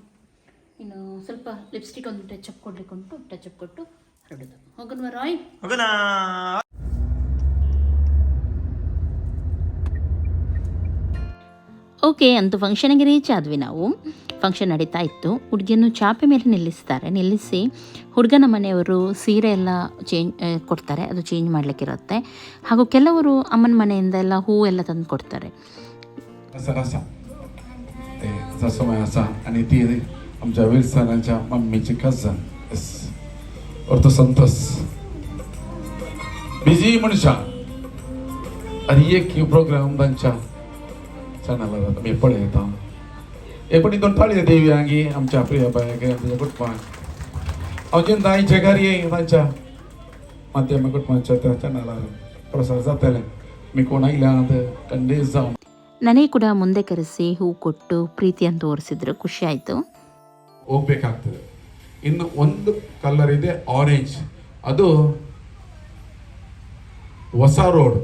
ಇನ್ನು ಸ್ವಲ್ಪ ಲಿಪ್ಸ್ಟಿಕ್ ಒಂದು ಟಚ್ ಅಪ್ ಕೊಡ್ಲಿಕ್ಕೆ ಉಂಟು ಟಚ್ ಅಪ್ ಕೊಟ್ಟು ಹೊರಡುದು ಹೋಗೋಣ ರಾಯ್. ಹೋಗೋಣ. ಓಕೆ ಅಂತೂ ಫಂಕ್ಷನಿಗೆ ರೀಚ್ ಆದ್ವಿ ನಾವು. ಫಂಕ್ಷನ್ ನಡೀತಾ ಇತ್ತು. ಹುಡುಗಿಯನ್ನು ಚಾಪೆ ಮೇಲೆ ನಿಲ್ಲಿಸ್ತಾರೆ. ನಿಲ್ಲಿಸಿ ಹುಡುಗನ ಮನೆಯವರು ಸೀರೆ ಎಲ್ಲ ಚೇಂಜ್ ಕೊಡ್ತಾರೆ. ಅದು ಚೇಂಜ್ ಮಾಡಲಿಕ್ಕಿರುತ್ತೆ. ಹಾಗೂ ಕೆಲವರು ಅಮ್ಮನ ಮನೆಯಿಂದ ಎಲ್ಲ ಹೂ ಎಲ್ಲ ತಂದು ಕೊಡ್ತಾರೆ. Eh sasama asa ani ti आमच्या विल्सनाच्या मम्मीची cousin yes अर्थ संतोष बिझी मनशा आणि एक प्रोग्राम तांच्या चॅनलला जाता मी पळयता हे पण दोन ताळी देवी आंगी आमच्या प्रिया बायक तुझ्या कुटुंबान हांव जेन्ना आईच्या घरी तांच्या माध्यम कुटुंबाच्या त्या चॅनलार प्रसार जाताले मी कोण आयल्या कंडेस जावन ನನಗೆ ಕೂಡ ಮುಂದೆ ಕರೆಸಿ ಹೂ ಕೊಟ್ಟು ಪ್ರೀತಿಯನ್ನು ತೋರಿಸಿದ್ರು. ಖುಷಿ ಆಯಿತು. ಹೋಗ್ಬೇಕಾಗ್ತದೆ. ಇನ್ನು ಒಂದು ಕಲರ್ ಇದೆ ಆರೆಂಜ್ ಅದು ಹೊಸ ರೋಡ್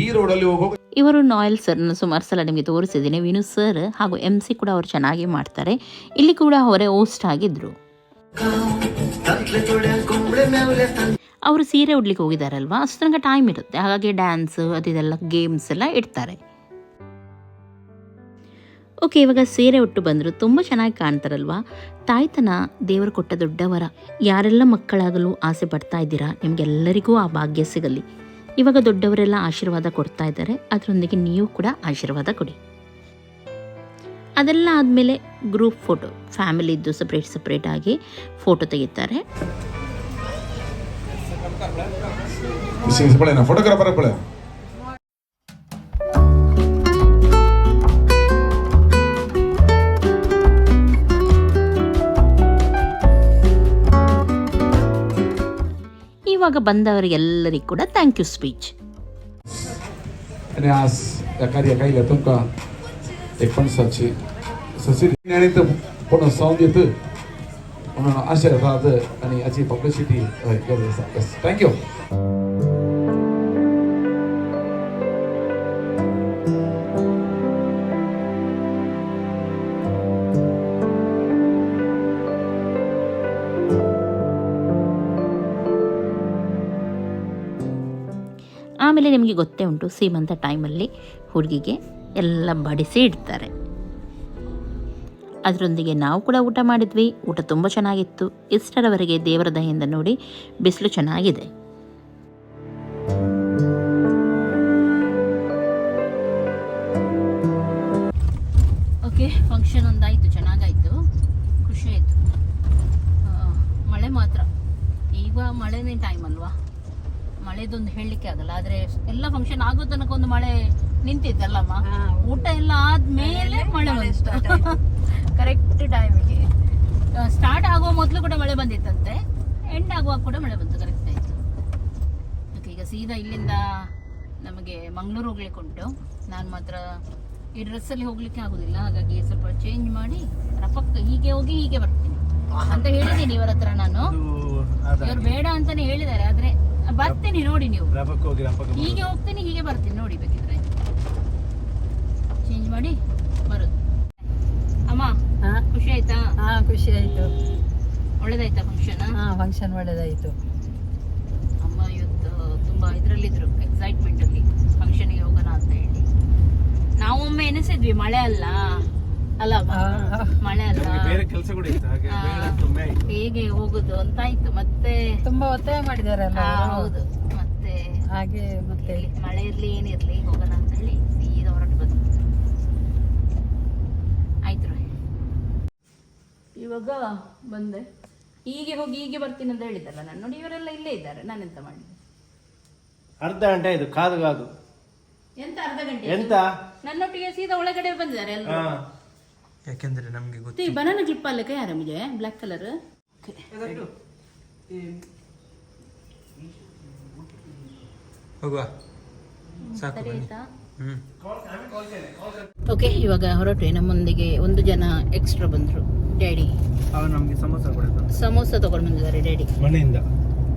ಈ ರೋಡಲ್ಲಿ ಹೋಗೋ ಇವರು ನಾಯಲ್ ಸರ್ನ ಸುಮಾರು ಸಲ ನಿಮಗೆ ತೋರಿಸಿದ್ದೀನಿ. ವಿನು ಸರ್ ಹಾಗೂ ಎಂ ಸಿ ಕೂಡ ಅವರು ಚೆನ್ನಾಗಿ ಮಾಡ್ತಾರೆ. ಇಲ್ಲಿ ಕೂಡ ಅವರೇ ಹೋಸ್ಟ್ ಆಗಿದ್ರು. ಅವರು ಸೀರೆ ಉಡ್ಲಿಕ್ಕೆ ಹೋಗಿದ್ದಾರಲ್ವಾ ಅಷ್ಟು ತನಕ ಟೈಮ್ ಇರುತ್ತೆ. ಹಾಗಾಗಿ ಡ್ಯಾನ್ಸ್ ಅದಿದೆಲ್ಲ ಗೇಮ್ಸ್ ಎಲ್ಲ ಇಡ್ತಾರೆ. ಓಕೆ ಇವಾಗ ಸೀರೆ ಉಟ್ಟು ಬಂದರು ತುಂಬ ಚೆನ್ನಾಗಿ ಕಾಣ್ತಾರಲ್ವಾ ತಾಯ್ತನ ದೇವರು ಕೊಟ್ಟ ದೊಡ್ಡವರ ಯಾರೆಲ್ಲ ಮಕ್ಕಳಾಗಲು ಆಸೆ ಪಡ್ತಾ ಇದ್ದೀರಾ ನಿಮಗೆಲ್ಲರಿಗೂ ಆ ಭಾಗ್ಯ ಸಿಗಲಿ ಇವಾಗ ದೊಡ್ಡವರೆಲ್ಲ ಆಶೀರ್ವಾದ ಕೊಡ್ತಾ ಇದ್ದಾರೆ ಅದರೊಂದಿಗೆ ನೀವು ಕೂಡ ಆಶೀರ್ವಾದ ಕೊಡಿ ಅದೆಲ್ಲ ಆದಮೇಲೆ ಗ್ರೂಪ್ ಫೋಟೋ ಫ್ಯಾಮಿಲಿದ್ದು ಸಪ್ರೇಟ್ ಸಪ್ರೇಟ್ ಆಗಿ ಫೋಟೋ ತೆಗಿತಾರೆ ಫೋಟೋಗ್ರಾಫರ್ ಆವಾಗ ಬಂದವರು ಎಲ್ಲರಿಗೂ ಕೂಡ ಥ್ಯಾಂಕ್ ಯು ಸ್ಪೀಚ್ અને આ કાર્યકારી લતુંકા એ પણ સાચી સસી તો પણ સૌંદિત આશીર્વાદ અને આજે પબ્લિસિટી થેન્ક યુ ನಿಮಗೆ ಗೊತ್ತೇ ಉಂಟು ಸೀಮಂತ ಟೈಮಲ್ಲಿ ಹುಡುಗಿಗೆ ಎಲ್ಲ ಬಡಿಸಿ ಇಡ್ತಾರೆ. ಅದರೊಂದಿಗೆ ನಾವು ಕೂಡ ಊಟ ಮಾಡಿದ್ವಿ. ಊಟ ತುಂಬ ಚೆನ್ನಾಗಿತ್ತು. ಇಷ್ಟರವರೆಗೆ ದೇವರ ದಯೆಯಿಂದ ನೋಡಿ, ಬಿಸಿಲು ಚೆನ್ನಾಗಿದೆ. ಮಳೆದೊಂದು ಹೇಳಲಿಕ್ಕೆ ಆಗಲ್ಲ ಆದ್ರೆ ಎಲ್ಲ ಫಂಕ್ಷನ್ ಆಗೋ ತನಕ ಒಂದು ಮಳೆ ನಿಂತಿತ್ತಲ್ಲಮ್ಮ? ಊಟ ಎಲ್ಲ ಆದ್ಮೇಲೆ ಮಳೆ ಬಂತು. ಕರೆಕ್ಟ್ ಟೈಮಿಗೆ ಸ್ಟಾರ್ಟ್ ಆಗುವ ಮೊದಲು ಕೂಡ ಮಳೆ ಬಂದಿತ್ತಂತೆ. ಎಂಡ್ ಆಗುವಾಗ ಕೂಡ ಮಳೆ ಬಂತು ಕರೆಕ್ಟ್ ಆಯ್ತು. ಈಗ ಸೀದಾ ಇಲ್ಲಿಂದ ನಮಗೆ ಮಂಗಳೂರು ಹೋಗ್ಲಿಕ್ಕೆ ಉಂಟು. ನಾನು ಮಾತ್ರ ಈ ಡ್ರೆಸ್ಸಲ್ಲಿ ಹೋಗ್ಲಿಕ್ಕೆ ಆಗುದಿಲ್ಲ ಹಾಗಾಗಿ ಸ್ವಲ್ಪ ಚೇಂಜ್ ಮಾಡಿ ರಫಕ್ ಹೀಗೆ ಹೋಗಿ ಹೀಗೆ ಬರ್ತೀನಿ. ಅಂತ ಹೇಳಿದ್ದೀನಿ ಇವರ ಹತ್ರ ನಾನು ಇವ್ರು ಬೇಡ ಅಂತಾನೆ ಹೇಳಿದ್ದಾರೆ ಆದ್ರೆ ಬರ್ತೀನಿ ನೋಡಿ ನೀವು. ಹೋಗಿ ಹೋಗ್ತೇನೆ ಹೀಗೆ ಬರ್ತೇನೆ ನೋಡಿ ಬೇಕಿದ್ರೆ. ಚೇಂಜ್ ಮಾಡಿ ಬರುತ್ತೆ ಅಮ್ಮ ಹಾ? ಖುಷಿ ಆಯ್ತಾ? ಹಾ ಖುಷಿ ಆಯ್ತು. ಒಳ್ಳೇದಾಯ್ತಾ ಫಂಕ್ಷನ್ ಹಾ ಫಂಕ್ಷನ್ ಒಳ್ಳೇದಾಯ್ತು. ಅಮ್ಮ ಇವತ್ತು ತುಂಬಾ ಇದ್ರಲ್ಲಿದ್ರು ಎಕ್ಸೈಟ್ಮೆಂಟ್ ಅಲ್ಲಿ ಫಂಕ್ಷನ್ಗೆ ಹೋಗೋಣ ಅಂತ ಹೇಳಿ. ನಾವೊಮ್ಮೆ ಎನಿಸಿದ್ವಿ ಮಳೆ ಅಲ್ಲ. ಅಲ್ಲ ಮಳೆ ಅಲ್ಲ ಬೇರೆ ಕೆಲಸ ಕೂಡ ಇತ್ತು ಹಾಗೆ ಹೋಗುದು ಅಂತ ಆಯ್ತು ಮತ್ತೆ ತುಂಬಾ ಒತ್ತಾಯ ಮಾಡಿದಾರಲ್ಲ ಹೌದು ಮತ್ತೆ ಹಾಗೆ ಮತ್ತೆ ಇರ್ಲಿ, ಮಳೆ ಇರ್ಲಿ ಏನಿರ್ಲಿ ಹೋಗೋಣ ಅಂತ ಹೇಳಿ ಸೀದಾ ಹೊರಟು ಬಂದು ಆಯ್ತು ಇವಾಗ ಬಂದೆ. ಹೀಗೆ ಹೋಗಿ ಹೀಗೆ ಬರ್ತೀನಿ ಅಂತ ಹೇಳಿದ್ದಲ್ಲ ನಾನು. ನೋಡಿ ಇವರೆಲ್ಲ ಇಲ್ಲೇ ಇದ್ದಾರೆ. ನಾನೆಂತ ಮಾಡಿದೆ ಅರ್ಧ ಗಂಟೆ ಇದು ಕಾದು ಕಾದು. ಎಂತ ಅರ್ಧ ಗಂಟೆ ಎಂತ? ನನ್ನೊಟ್ಟಿಗೆ ಸೀದಾ ಒಳಗಡೆ ಬಂದಿದ್ದಾರೆ ಎಲ್ಲರೂ ಯಾಕೆಂದ್ರೆ ನಮಗೆ ಗೊತ್ತು. ಈ ಬನಾನ ಕ್ಲಿಪ್ ಅಲ್ಲ ಯಾರ ಮುಜೆ ಬ್ಲ್ಯಾಕ್ ಕಲರ್ ಹೋಗುವ. ಸಾಕು ಓಕೆ ಇವಾಗ ಹೊರಟ್ವಿ ನಮ್ಮೊಂದಿಗೆ ಒಂದು ಜನ ಎಕ್ಸ್ಟ್ರಾ ಬಂದರು. ಡ್ಯಾಡಿ ಅವ ನಮ್ಗೆ ಸಮೋಸ ತಗೊಂಡು ಬಂದಿದ್ದಾರೆ ಡ್ಯಾಡಿ ಮನೆಯಿಂದ.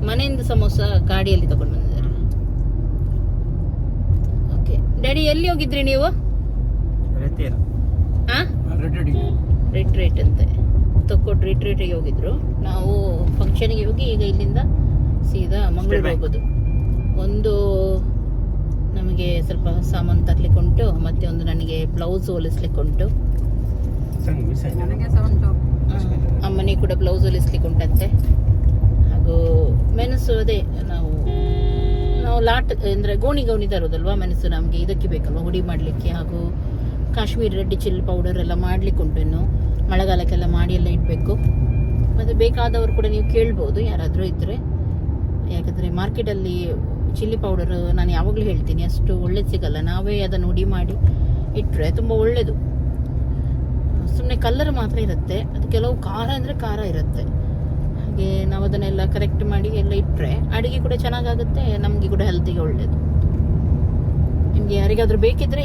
ಮನೆಯಿಂದ ಸಮೋಸ ಗಾಡಿಯಲ್ಲಿ ತಗೊಂಡು ಬಂದಿದ್ದಾರೆ. ಓಕೆ. ಡ್ಯಾಡಿ ಎಲ್ಲಿ ಹೋಗಿದ್ರಿ ನೀವು? ರಿಟ್ರೀಟ್ ಅಂತೆ. ತಕ್ಕೊಟ್ಟು ರಿಟ್ರೀಟಿಗೆ ಹೋಗಿದ್ರು. ನಾವು ಫಂಕ್ಷನ್ಗೆ ಹೋಗಿ ಈಗ ಇಲ್ಲಿಂದ ಸೀದಾ ಮಂಗಳೂರು ಹೋಗೋದು. ಒಂದು ನಮಗೆ ಸ್ವಲ್ಪ ಸಾಮಾನು ತರ್ಲಿಕ್ಕೆ ಉಂಟು ಮತ್ತೆ ಒಂದು ನನಗೆ ಬ್ಲೌಸ್ ಹೊಲಿಸ್ಲಿಕ್ಕೆ ಉಂಟು ಸಂಗ್ ನನಗೆ ಸಹ ಉಂಟು. ಅಮ್ಮನಿಗೆ ಕೂಡ ಬ್ಲೌಸ್ ಹೊಲಿಸ್ಲಿಕ್ಕೆ ಉಂಟಂತೆ ಹಾಗೂ ಮೆಣಸು ಅದೇ ನಾವು ನಾವು ಲಾಟ್ ಅಂದರೆ ಗೋಣಿ ಗೋಣಿ ತರೋದಲ್ವಾ ಮೆಣಸು ನಮಗೆ ಇದಕ್ಕೆ ಬೇಕಲ್ವಾ ಹುಡಿ ಮಾಡಲಿಕ್ಕೆ ಹಾಗೂ ಕಾಶ್ಮೀರಿ ರೆಡ್ ಚಿಲ್ಲಿ ಪೌಡರ್ ಎಲ್ಲ ಮಾಡ್ಲಿಕ್ಕೆ ಉಂಟು ಇನ್ನು. ಮಳೆಗಾಲಕ್ಕೆಲ್ಲ ಮಾಡಿ ಎಲ್ಲ ಇಡಬೇಕು. ಮತ್ತು ಬೇಕಾದವರು ಕೂಡ ನೀವು ಕೇಳ್ಬೋದು, ಯಾರಾದರೂ ಇದ್ದರೆ ಯಾಕಂದರೆ ಮಾರ್ಕೆಟಲ್ಲಿ ಚಿಲ್ಲಿ ಪೌಡರ್ ನಾನು ಯಾವಾಗಲೂ ಹೇಳ್ತೀನಿ, ಅಷ್ಟು ಒಳ್ಳೇದು ಸಿಗಲ್ಲ. ನಾವೇ ಅದನ್ನು ಉಡಿ ಮಾಡಿ ಇಟ್ಟರೆ ತುಂಬ ಒಳ್ಳೆಯದು ಸುಮ್ಮನೆ ಕಲ್ಲರ್ ಮಾತ್ರ ಇರುತ್ತೆ. ಅದು ಕೆಲವು ಖಾರ ಅಂದರೆ ಖಾರ ಇರುತ್ತೆ. ಹಾಗೆ ನಾವು ಅದನ್ನೆಲ್ಲ ಕರೆಕ್ಟ್ ಮಾಡಿ ಎಲ್ಲ ಇಟ್ಟರೆ ಅಡುಗೆ ಕೂಡ ಚೆನ್ನಾಗಾಗುತ್ತೆ, ನಮಗೆ ಕೂಡ ಹೆಲ್ತಿಗೆ ಒಳ್ಳೆಯದು ನಿಮಗೆ ಯಾರಿಗಾದರೂ ಬೇಕಿದ್ರೆ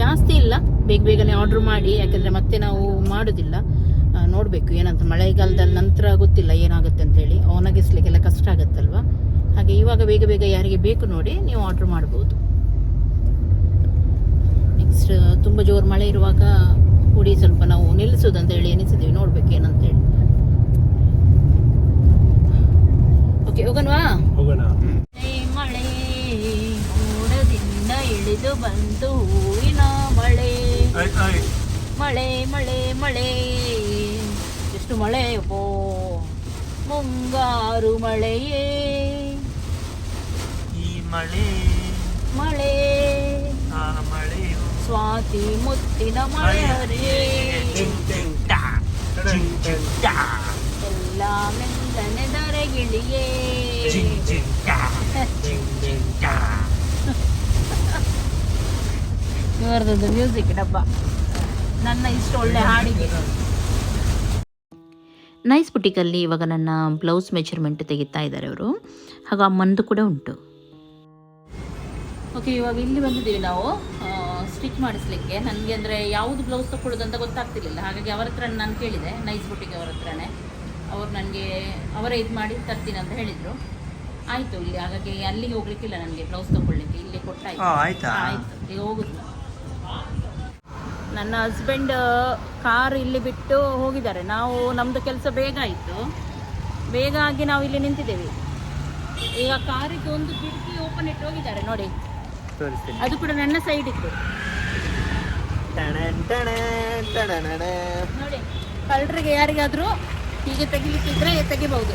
ಜಾಸ್ತಿ ಇಲ್ಲ. ಬೇಗ ಬೇಗನೆ ಆರ್ಡ್ರ್ ಮಾಡಿ ಯಾಕಂದ್ರೆ ಮತ್ತೆ ನಾವು ಮಾಡೋದಿಲ್ಲ. ನೋಡಬೇಕು ಏನಂತ. ಮಳೆಗಾಲದ ನಂತರ ಗೊತ್ತಿಲ್ಲ ಏನಾಗುತ್ತೆ ಅಂತ ಹೇಳಿ ಒಣಗಿಸ್ಲಿಕ್ಕೆಲ್ಲ ಕಷ್ಟ ಆಗುತ್ತಲ್ವ? ಹಾಗೆ ಇವಾಗ ಬೇಗ ಬೇಗ ಯಾರಿಗೆ ಬೇಕು ನೋಡಿ ನೀವು ಆರ್ಡ್ರ್ ಮಾಡ್ಬೋದು. ನೆಕ್ಸ್ಟ್ ತುಂಬ ಜೋರು ಮಳೆ ಇರುವಾಗ ಕೂಡಿ ಸ್ವಲ್ಪ ನಾವು ನಿಲ್ಲಿಸೋದಂತ ಹೇಳಿ ಎನಿಸಿದ್ವಿ ನೋಡ್ಬೇಕು ಏನಂತೇಳಿ. ಓಕೆ ಹೋಗೋಣವಾ? ಹೋಗೋಣ. ಮಳೆ ಮೋಡದಿಂದ ಇಳಿದು ಬಂತು ಹೂವಿನ ಮಳೆ ಮಳೆ ಮಳೆ ಮಳೆ. ಎಷ್ಟು ಮಳೆ ಓ ಮುಂಗಾರು ಮಳೆಯೇ. ಈ ಮಳೆ. ಮಳೆ. ಆ ಮಳೆಯು ಸ್ವಾತಿ ಮುತ್ತಿನ ಮಳೆ. ಎಲ್ಲ ಮೆಲ್ಲನೆ ದರೆಗಿಳಿಯೇ ಇವರದ್ದು ಮ್ಯೂಸಿಕ್ ಡಬ್ಬ. ನನ್ನ ಇಷ್ಟು ಒಳ್ಳೆ ಹಾಡಿಗೆ. ನೈಸ್ ಬುಟಿಕಲ್ಲಿ ಇವಾಗ ನನ್ನ ಬ್ಲೌಸ್ ಮೆಜರ್ಮೆಂಟ್ ತೆಗಿತಾ ಇದ್ದಾರೆ ಅವರು ಹಾಗೂ ಅಮ್ಮಂದು ಕೂಡ ಉಂಟು. ಓಕೆ ಇವಾಗ ಇಲ್ಲಿ ಬಂದಿದ್ದೀವಿ ನಾವು. ಸ್ಟಿಚ್ ಮಾಡಿಸ್ಲಿಕ್ಕೆ. ನನಗೆ ಅಂದರೆ ಯಾವುದು ಬ್ಲೌಸ್ ತಗೊಳ್ಳೋದು ಅಂತ ಗೊತ್ತಾಗ್ತಿರ್ಲಿಲ್ಲ. ಹಾಗಾಗಿ ಅವರ ಹತ್ರ ನಾನು ಕೇಳಿದೆ. ನೈಸ್ ಬುಟಿಗೆ ಅವರ ಹತ್ರನೇ. ಅವ್ರು ನನಗೆ ಅವರೇ ಇದು ಮಾಡಿ ತರ್ತೀನಿ ಅಂತ ಹೇಳಿದರು. ಆಯಿತು ಇಲ್ಲಿ. ಹಾಗಾಗಿ ಅಲ್ಲಿಗೆ ಹೋಗ್ಲಿಕ್ಕಿಲ್ಲ ನನಗೆ ಬ್ಲೌಸ್ ತಗೊಳ್ಳಿಕ್ಕೆ ಇಲ್ಲಿ ಕೊಟ್ಟಾಯ್ತು. ಆಯಿತು? ಈಗ ಹೋಗುದು. ನನ್ನ ಹಸ್ಬೆಂಡ್ ಕಾರ್ ಇಲ್ಲಿ ಬಿಟ್ಟು ಹೋಗಿದ್ದಾರೆ. ನಾವು ನಮ್ಮದು ಕೆಲಸ ಬೇಗ ಆಯಿತು. ಬೇಗ ಆಗಿ ನಾವು ಇಲ್ಲಿ ನಿಂತಿದ್ದೇವೆ. ಈಗ ಕಾರಿಗೆ ಒಂದು ಕಿಟಕಿ ಓಪನ್ ಇಟ್ಟು ಹೋಗಿದ್ದಾರೆ ನೋಡಿ. ತೋರಿಸ್ತೀನಿ. ಅದು ಕೂಡ ನನ್ನ ಸೈಡ್ ಇತ್ತು. ನೋಡಿ ಕಳ್ಳರಿಗೆ ಯಾರಿಗಾದರೂ ಹೀಗೆ ತೆಗಿಲಿಕ್ಕಿದ್ರೆ ತೆಗಿಬಹುದು.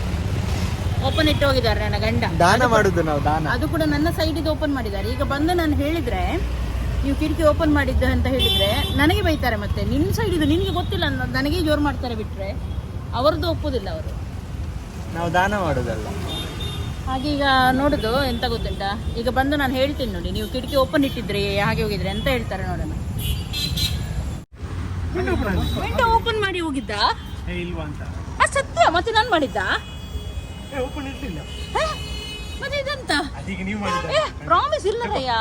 ಓಪನ್ ಇಟ್ಟು ಹೋಗಿದ್ದಾರೆ ನನ್ನ ಗಂಡ. ದಾನ ಮಾಡುದು ನಾವು ದಾನ. ಅದು ಕೂಡ ನನ್ನ ಸೈಡಿಗೆ ಓಪನ್ ಮಾಡಿದ್ದಾರೆ. ಈಗ ಬಂದು ನಾನು ಹೇಳಿದ್ರೆ ನೀವು ಕಿಟಕಿ ಓಪನ್ ಮಾಡಿದ್ದು ಅಂತ ಹೇಳಿದ್ರೆ ನನಗೆ ಬೈತಾರೆ ಮತ್ತೆ. ನಿಮ್ಮ ಸೈಡ್ ಇದು ನಿನಗೆ ಗೊತ್ತಿಲ್ಲ ಅನ್ನೋದು ನನಗೆ ಜೋರು ಮಾಡ್ತಾರೆ ಬಿಟ್ರೆ. ಅವರದ್ದು ಒಪ್ಪುದಿಲ್ಲ ಅವರು. ನಾವು ದಾನ ಮಾಡೋದಲ್ಲ. ಹಾಗೀಗ ಈಗ ನೋಡುದು ಎಂತ ಗೊತ್ತುಂಟಾ? ಈಗ ಬಂದು ನಾನು ಹೇಳ್ತೀನಿ ನೋಡಿ ನೀವು ಕಿಟಕಿ ಓಪನ್ ಇಟ್ಟಿದ್ರಿ ಹಾಗೆ ಹೋಗಿದ್ರೆ ಅಂತ ಹೇಳ್ತಾರೆ ನೋಡೋಣ. ವಿಂಡೋ ಓಪನ್ ಮಾಡಿ ಹೋಗಿದ್ದ? ಇಲ್ವಾ ಅಂತ. ಆ ಸತ್ಯ ಮತ್ತೆ ನಾನು ಮಾಡಿದ್ದ? ಏ ಓಪನ್ ಇರಲಿಲ್ಲ? ಮತ್ತೆ ಇದೆಂತ? ಪ್ರಾಮಿಸ್ ಇಲ್ಲ ರಯ್ಯ.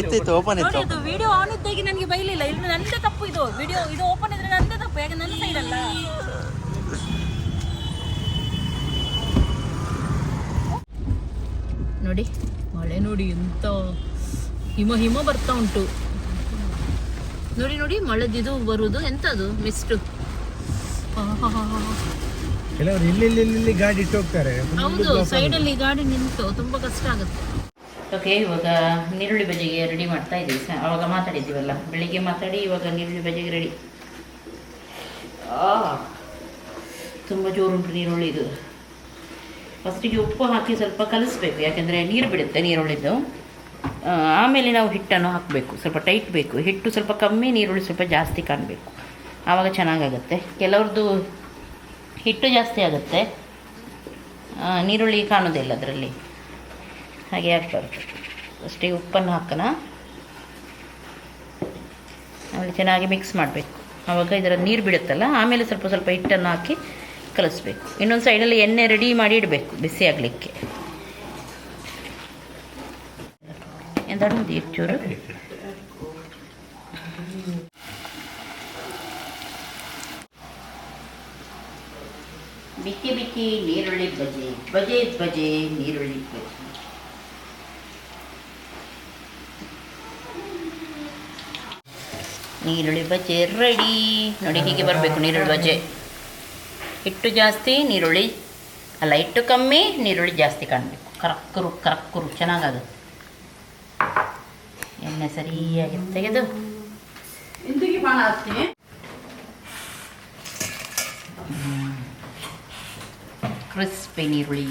ಇತ್ತಿತ್ತು ಓಪನ್ ನೋಡಿ ಅದು ವಿಡಿಯೋ ಆನ್ ಇದ್ದಾಗಿ ನನಗೆ ಬೈಲಿಲ್ಲ. ಇದು ನಂದೇ ತಪ್ಪು ಇದು. ವಿಡಿಯೋ ಇದು ಓಪನ್ ಇದ್ರೆ ನಂದೇ ತಪ್ಪು. ಯಾಕೆ ನನ್ನ ಸೈಡ್ ಅಲ್ಲ? ನೋಡಿ ಮಳೆ ನೋಡಿ ಎಂತ ಹಿಮ ಹಿಮ ಬರ್ತಾ ಉಂಟು. ನೋಡಿ ನೋಡಿ ಮಳೆದಿದು ಬರುವುದು ಎಂತದು? ಮಿಸ್ಟು ಕೆಲವರು ಇಲ್ಲಿ ಇಲ್ಲಿ ಇಲ್ಲಿ ಗಾಡಿ ಇಟ್ಟು ಹೋಗ್ತಾರೆ. ಹೌದು ಸೈಡಲ್ಲಿ ಗಾಡಿ ನಿಂತು ತುಂಬಾ ಕಷ್ಟ ಆಗುತ್ತೆ. ಓಕೆ, ಇವಾಗ ನೀರುಳ್ಳಿ ಬಜ್ಜಿಗೆ ರೆಡಿ ಮಾಡ್ತಾ ಇದ್ದೀವಿ. ಸರ್ ಅವಾಗ ಮಾತಾಡಿದ್ದೀವಲ್ಲ, ಬೆಳಿಗ್ಗೆ ಮಾತಾಡಿ, ಇವಾಗ ನೀರುಳ್ಳಿ ಬಜ್ಜಿಗೆ ರೆಡಿ ತುಂಬ ಜೋರುಂಟು ನೀರುಳ್ಳಿ ಇದು. ಫಸ್ಟಿಗೆ ಉಪ್ಪು ಹಾಕಿ ಸ್ವಲ್ಪ ಕಲಿಸ್ಬೇಕು, ಯಾಕೆಂದರೆ ನೀರು ಬಿಡುತ್ತೆ ನೀರುಳ್ಳಿದ್ದು ಆಮೇಲೆ ನಾವು ಹಿಟ್ಟನ್ನು ಹಾಕಬೇಕು, ಸ್ವಲ್ಪ ಟೈಟ್ ಬೇಕು. ಹಿಟ್ಟು ಸ್ವಲ್ಪ ಕಮ್ಮಿ ನೀರುಳ್ಳಿ ಸ್ವಲ್ಪ ಜಾಸ್ತಿ ಕಾಣಬೇಕು. ಆವಾಗ ಚೆನ್ನಾಗಾಗುತ್ತೆ. ಕೆಲವ್ರದ್ದು ಹಿಟ್ಟು ಜಾಸ್ತಿ ಆಗುತ್ತೆ. ನೀರುಳ್ಳಿ ಕಾಣೋದಿಲ್ಲ ಅದರಲ್ಲಿ. ಹಾಗೆ ಆಗಬಾರ್ದು ಅಷ್ಟೇ ಉಪ್ಪನ್ನು ಹಾಕೋಣ ಆಮೇಲೆ ಚೆನ್ನಾಗಿ ಮಿಕ್ಸ್ ಮಾಡಬೇಕು. ಆವಾಗ ಇದರ ನೀರು ಬಿಡುತ್ತಲ್ಲ, ಆಮೇಲೆ ಸ್ವಲ್ಪ ಸ್ವಲ್ಪ ಹಿಟ್ಟನ್ನು ಹಾಕಿ ಕಲಿಸ್ಬೇಕು. ಇನ್ನೊಂದು ಸೈಡಲ್ಲಿ ಎಣ್ಣೆ ರೆಡಿ ಮಾಡಿ ಇಡಬೇಕು, ಬಿಸಿ ಆಗಲಿಕ್ಕೆ. ಎಂದಾಡು ಒಂದು ಚೂರು. ಬಿಕ್ಕಿ ಬಿಕ್ಕಿ ನೀರುಳ್ಳಿ ಬಜೆ ಬಜೆ ಬಜೆ ನೀರುಳ್ಳಿ ಬಜೆ ನೀರುಳ್ಳಿ ಬಜೆ ರೆಡಿ ನೋಡಿ ಹೀಗೆ ಬರಬೇಕು ನೀರುಳ್ಳಿ ಬಜೆ ಹಿಟ್ಟು ಜಾಸ್ತಿ ನೀರುಳ್ಳಿ ಅಲ್ಲ ಹಿಟ್ಟು ಕಮ್ಮಿ ನೀರುಳ್ಳಿ ಜಾಸ್ತಿ ಕಾಣಬೇಕು. ಕರಕ್ಕರು ಕರಕ್ಕರು ಚೆನ್ನಾಗಾಗುತ್ತೆ ಎಣ್ಣೆ ಸರಿಯಾಗಿ ತೆಗೆದು. ಕ್ರಿಸ್ಪಿ ನೀರುಳ್ಳಿ.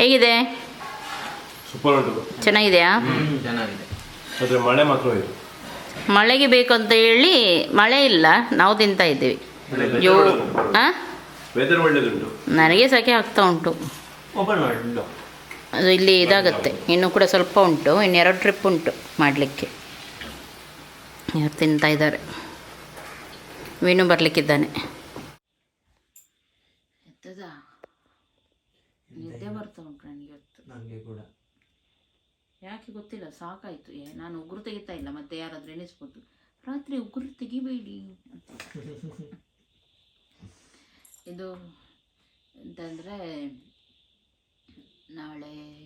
ಹೇಗಿದೆ? ಸೂಪರ್ ಉಂಟು ಚೆನ್ನಾಗಿದೆಯಾ? ಚೆನ್ನಾಗಿದೆ. ಆದರೆ ಮಳೆ ಮಾತ್ರ ಇದು ಮಳೆಗೆ ಬೇಕು ಅಂತ ಹೇಳಿ ಮಳೆ ಇಲ್ಲ ನಾವು ತಿಂತಾ ಇದ್ದೀವಿ. ಯೋ ಆ? ವೆದರ್ ಒಳ್ಳೇದುಂಟು. ನನಗೆ ಸೆಕೆ ಆಗ್ತಾ ಉಂಟು. ಅದು ಇಲ್ಲಿ ಇದಾಗುತ್ತೆ. ಇನ್ನು ಕೂಡ ಸ್ವಲ್ಪ ಉಂಟು. ಇನ್ನೆರಡು ಟ್ರಿಪ್ ಉಂಟು ಮಾಡಲಿಕ್ಕೆ. ಯಾರು ತಿಂತಾ ಇದ್ದಾರೆ. ವೀಣು ಬರಲಿಕ್ಕಿದ್ದಾನೆ. ಎತ್ತದ? ನಿದ್ದೆ ಬರ್ತಾ ಉಂಟು ನನಗೆ ಇವತ್ತು ನನಗೆ ಕೂಡ. ಯಾಕೆ ಗೊತ್ತಿಲ್ಲ ಸಾಕಾಯಿತು. ಏ ನಾನು ಉಗುರು ತೆಗಿತಾ ಇಲ್ಲ ಮತ್ತೆ ಯಾರಾದ್ರೂ ಎಣಿಸ್ಬೋದು. ರಾತ್ರಿ ಉಗುರು ತೆಗಿಬೇಡಿ ಅಂತ. ಇದು ಅಂತಂದ್ರೆ ನಾಳೆ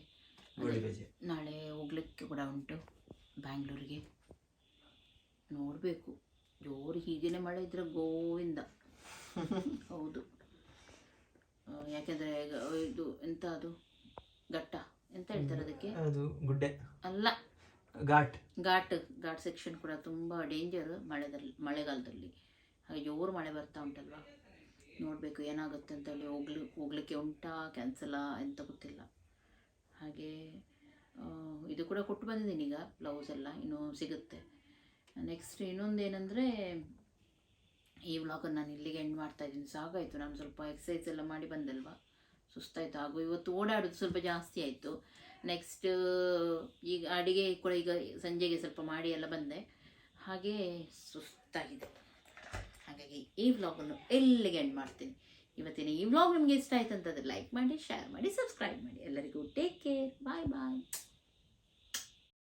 ನಾಳೆ ಹೋಗ್ಲಿಕ್ಕೆ ಕೂಡ ಉಂಟು ಬ್ಯಾಂಗ್ಳೂರಿಗೆ. ನೋಡಬೇಕು. ಜೋರು ಹೀಗೇನೆ ಮಳೆ ಇದ್ರೆ ಗೋವಿಂದ. ಹೌದು. ಯಾಕೆಂದರೆ ಇದು ಎಂತ ಅದು? ಘಟ್ಟ. ಎಂತ ಹೇಳ್ತಾರೆ ಅದಕ್ಕೆ? ಅದು ಗುಡ್ಡೆ. ಅಲ್ಲ. ಘಾಟ್. ಘಾಟ್. ಘಾಟ್ ಸೆಕ್ಷನ್ ಕೂಡ ತುಂಬ ಡೇಂಜರ್ ಮಳೆದಲ್ಲಿ ಮಳೆಗಾಲದಲ್ಲಿ. ಹಾಗೆ ಜೋರು ಮಳೆ ಬರ್ತಾ ಉಂಟಲ್ವಾ? ನೋಡಬೇಕು ಏನಾಗುತ್ತೆ ಅಂತ ಹೇಳಿ ಹೋಗ್ಲಿ ಹೋಗ್ಲಿಕ್ಕೆ ಉಂಟಾ ಕ್ಯಾನ್ಸಲಾ ಎಂತ ಗೊತ್ತಿಲ್ಲ. ಹಾಗೆ ಇದು ಕೂಡ ಕೊಟ್ಟು ಬಂದಿದ್ದೀನಿ ಈಗ ಬ್ಲೌಸ್ ಎಲ್ಲ. ಇನ್ನೂ ಸಿಗುತ್ತೆ. ನೆಕ್ಸ್ಟ್ ಇನ್ನೊಂದು ಏನಂದರೆ ಈ ವ್ಲಾಗನ್ನು ನಾನು ಇಲ್ಲಿಗೆ ಎಂಡ್ ಮಾಡ್ತಾ ಇದ್ದೀನಿ. ಸಾಕಾಯಿತು ನಾನು ಸ್ವಲ್ಪ ಎಕ್ಸಸೈಸ್ ಎಲ್ಲ ಮಾಡಿ ಬಂದಲ್ವಾ? ಸುಸ್ತಾಯಿತು. ಹಾಗೂ ಇವತ್ತು ಓಡಾಡೋದು ಸ್ವಲ್ಪ ಜಾಸ್ತಿ ಆಯಿತು. ನೆಕ್ಸ್ಟ್ ಈಗ ಅಡಿಗೆ ಕೂಡ ಈಗ ಸಂಜೆಗೆ ಸ್ವಲ್ಪ ಮಾಡಿ ಎಲ್ಲ ಬಂದೆ. ಹಾಗೆ ಸುಸ್ತಾಗಿದೆ. ಹಾಗಾಗಿ ಈ ವ್ಲಾಗನ್ನು ಎಲ್ಲಿಗೆ ಎಂಡ್ ಮಾಡ್ತೀನಿ. ಇವತ್ತಿನ ಈ ವ್ಲಾಗ್ ನಿಮಗೆ ಇಷ್ಟ ಆಯ್ತು ಅಂತಂದರೆ ಲೈಕ್ ಮಾಡಿ ಶೇರ್ ಮಾಡಿ ಸಬ್ಸ್ಕ್ರೈಬ್ ಮಾಡಿ. ಎಲ್ಲರಿಗೂ ಟೇಕ್ ಕೇರ್ ಬಾಯ್ ಬಾಯ್